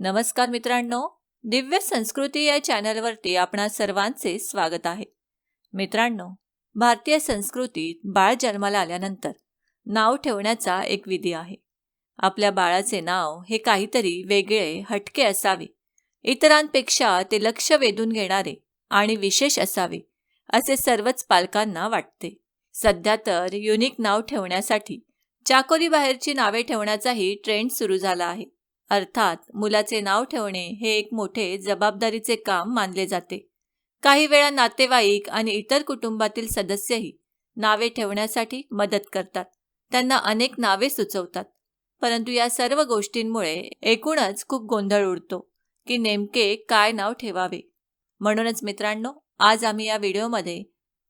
नमस्कार मित्रांनो दिव्य संस्कृती या चॅनलवरती आपणा सर्वांचे स्वागत आहे. मित्रांनो भारतीय संस्कृतीत बाळ जन्माला आल्यानंतर नाव ठेवण्याचा एक विधी आहे. आपल्या बाळाचे नाव हे काहीतरी वेगळे हटके असावे. इतरांपेक्षा ते लक्ष वेधून घेणारे आणि विशेष असावे असे सर्वच पालकांना वाटते. सध्या तर युनिक नाव ठेवण्यासाठी चाकोरी बाहेरची नावे ठेवण्याचाही ट्रेंड सुरू झाला आहे. अर्थात मुलाचे नाव ठेवणे हे एक मोठे जबाबदारीचे काम मानले जाते. काही वेळा नातेवाईक आणि इतर कुटुंबातील सदस्यही नावे ठेवण्यासाठी मदत करतात. त्यांना अनेक नावे सुचवतात. परंतु या सर्व गोष्टींमुळे एकूणच खूप गोंधळ उडतो की नेमके काय नाव ठेवावे. म्हणूनच मित्रांनो आज आम्ही या व्हिडिओमध्ये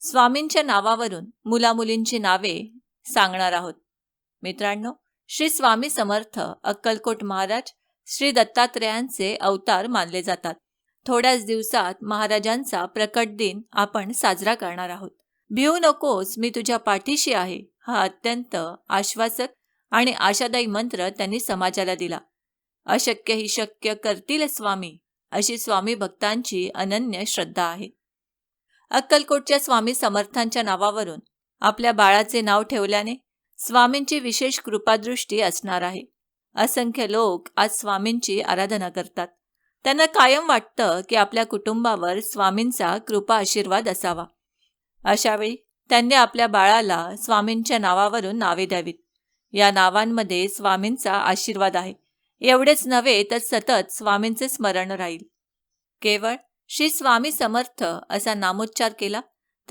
स्वामींच्या नावावरून मुलामुलींची नावे सांगणार आहोत. मित्रांनो श्री स्वामी समर्थ अक्कलकोट महाराज श्री दत्तात्रेयांचे अवतार मानले जातात. थोड्याच दिवसात महाराजांचा प्रकट दिन आपण साजरा करणार आहोत. भिवू नकोस मी तुझ्या पाठीशी आहे हा अत्यंत आश्वासक आणि आशादायी मंत्र त्यांनी समाजाला दिला. अशक्य ही शक्य करतील स्वामी अशी स्वामी भक्तांची अनन्य श्रद्धा आहे. अक्कलकोटच्या स्वामी समर्थांच्या नावावरून आपल्या बाळाचे नाव ठेवल्याने स्वामींची विशेष कृपादृष्टी असणार आहे. असंख्य लोक आज स्वामींची आराधना करतात. त्यांना कायम वाटतं की आपल्या कुटुंबावर स्वामींचा कृपा आशीर्वाद असावा. अशावेळी त्यांनी आपल्या बाळाला स्वामींच्या नावावरून नावे द्यावीत. या नावांमध्ये स्वामींचा आशीर्वाद आहे. एवढेच नव्हे तर सतत स्वामींचे स्मरण राहील. केवळ श्री स्वामी समर्थ असा नामोच्चार केला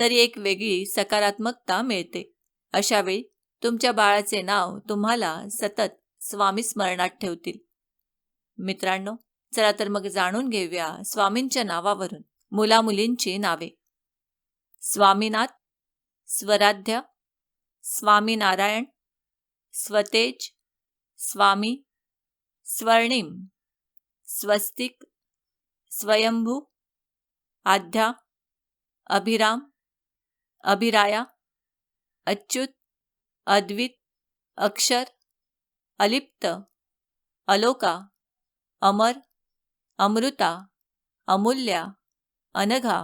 तरी एक वेगळी सकारात्मकता मिळते. अशावेळी तुमच्या बाळाचे नाव तुम्हाला सतत स्वामी स्मरणात ठेवतील. मित्रांनो चला तर मग जाणून घेऊया स्वामींच्या नावावरून मुलामुलींची नावे. स्वामीनाथ स्वराध्य स्वामीनारायण स्वतेज स्वामी स्वर्णिम स्वस्तिक स्वयंभू आध्या अभिराम अभिराया अच्युत अद्वित अक्षर अलिप्त अलोका अमर अमृता अमूल्या अनघा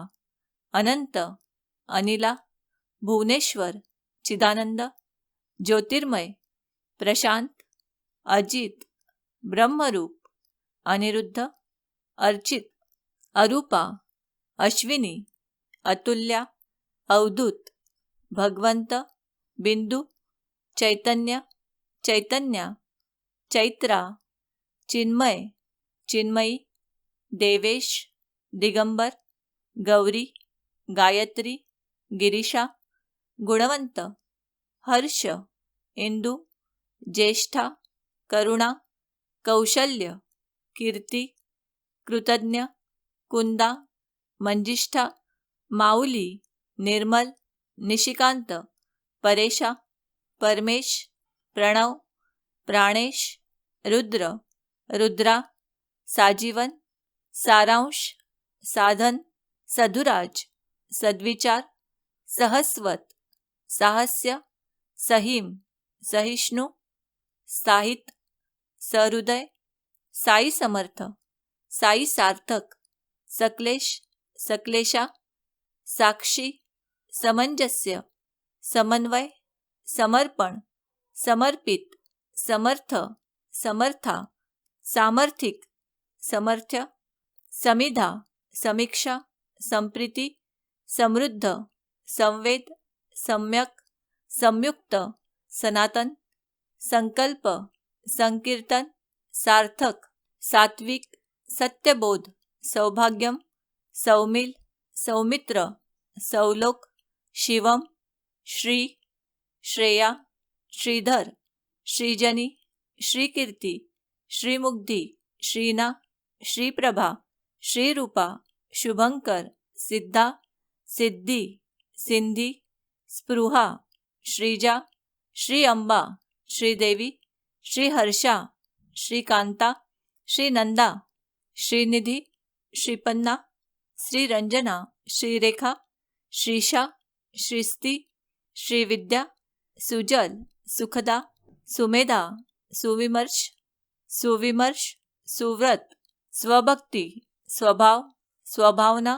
अनंत अनिला भुवनेश्वर चिदानंद ज्योतिर्मय प्रशांत अजित ब्रह्मरूप अनिरुद्ध अर्चित अरूपा अश्विनी अतुल्या अवधूत भगवंत बिंदू चैतन्य चैतन्या चैत्रा चिन्मय चिन्मयी देवेश दिगंबर गौरी गायत्री गिरीशा गुणवंत हर्ष इंदू ज्येष्ठा करुणा कौशल्य कीर्ती कृतज्ञ कुंदा मंजिष्ठा माऊली निर्मल निशिकांत परेशा परमेश प्रणव प्राणेश रुद्र रुद्रा साजीवन सारांश साधन सधुराज सद्विचार सहस्वत साहस्य सहीम सहिष्णू साहित सहृदय साई समर्थ साई सार्थक सकलेश सकलेशा साक्षी समंजस्य समन्वय समर्पण समर्पित समर्थ समर्था सामर्थिक समर्थ्य समिधा समीक्षा संप्रीती समृद्ध संवेद सम्यक संयुक्त सनातन संकल्प संकीर्तन सार्थक सात्विक सत्यबोध सौभाग्यम सौमिल सौमित्र सौलोक शिवम श्री श्रेया श्रीधर श्रीजनी श्रीकीर्ती श्रीमुग्धी श्रीना श्रीप्रभा श्रीरूपा शुभंकर सिद्धा सिद्धी सिंधी स्पृहा श्रीजा श्री अंबा श्रीदेवी श्रीहर्षा श्रीकांता श्रीनंदा श्रीनिधी श्रीपन्ना श्रीरंजना श्रीरेखा श्रीशा श्रीस्ती श्रीविद्या सुजल सुखदा सुमेधा सुविमर्श सुविमर्श सुव्रत स्वभक्ती स्वभाव स्वभावना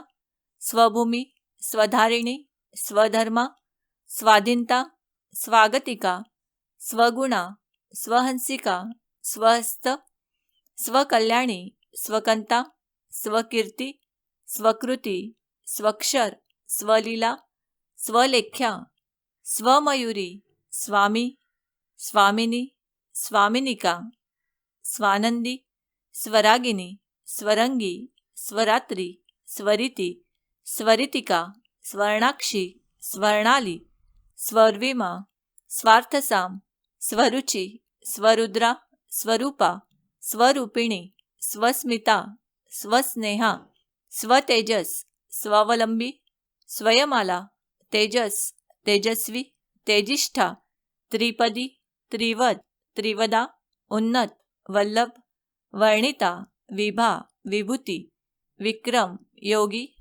स्वभूमी स्वधारिणी स्वधर्मा स्वाधीनता स्वागतिका स्वगुणा स्वहंसिका स्वहस्त स्वकल्याणी स्वकंता स्वकीर्ती स्वकृती स्वक्षर स्वलीला स्वलेख्या स्वमयुरी स्वामी स्वामिनी स्वामिनिका स्वानंदी स्वरागिनी स्वरंगी स्वरात्री स्वरिती स्वरितिका स्वर्णाक्षी स्वर्णाली स्वर्विमा स्वार्थसाम स्वरुची स्वरुद्रा स्वरूपा स्वरूपिणी स्वस्मिता स्वस्नेहा स्वतेजस स्वावलंबी स्वयमाला तेजस तेजस्वी तेजिष्ठा त्रिपदी त्रिवद त्रिवदा उन्नत वल्लभ वर्णिता विभा विभूती विक्रम योगी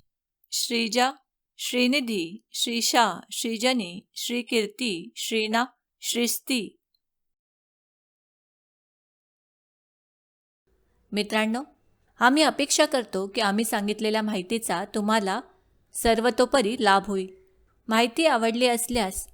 श्रीजा श्रीनिधी श्रीशा श्रीजनी श्रीकीर्ती श्रीना श्रीस्ती. मित्रांनो आम्ही अपेक्षा करतो की आम्ही सांगितलेल्या माहितीचा तुम्हाला सर्वतोपरी लाभ होईल. माहिती आवडली असल्यास